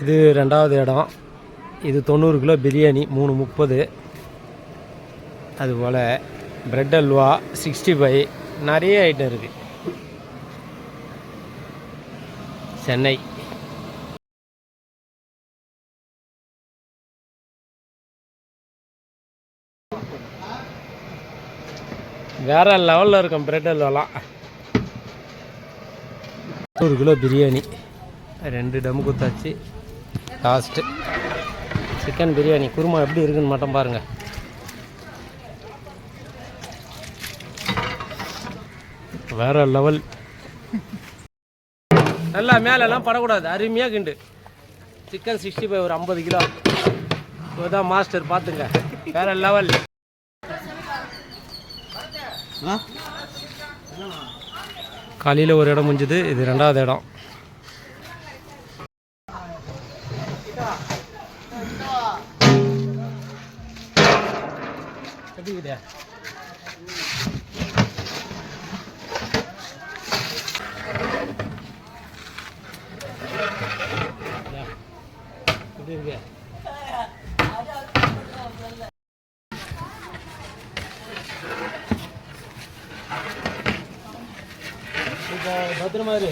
இது ரெண்டாவது இடம். இது தொண்ணூறு கிலோ பிரியாணி மூணு முப்பது. அதுபோல் ப்ரெட் அல்வா சிக்ஸ்டி ஃபைவ் நிறைய ஐட்டம் இருக்குது சென்னை. வேற லெவலில் இருக்கும் ப்ரெட் அல்வாலாம். நூறு கிலோ பிரியாணி. ரெண்டு டம் குத்தாச்சு லாஸ்ட்டு சிக்கன் பிரியாணி குருமா எப்படி இருக்குன்னு மட்டும் பாருங்கள் வேற லெவல் நல்லா மேலெல்லாம் படக்கூடாது. அருமையாக கிண்டு. சிக்கன் சிக்ஸ்டி ஃபைவ் ஒரு ஐம்பது கிலோ. இதுதான் மாஸ்டர் பார்த்துங்க. வேற லெவல் காலையில் ஒரு இடம் முடிஞ்சுது. இது ரெண்டாவது இடம். எப்படி இருக்குது எப்படி இருக்கு. இப்போ பத்திரமா இரு.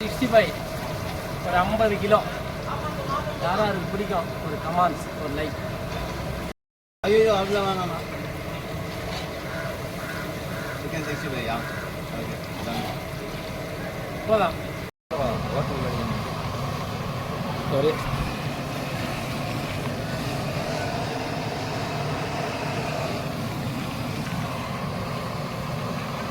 Sixty five. ஒரு ஐம்பது கிலோ. யாராருக்கு பிடிக்கும்? ஒரு கமான்ஸ் ஒரு லைக். ஐயோ வேணாண்ணா chicken sixty five okay sorry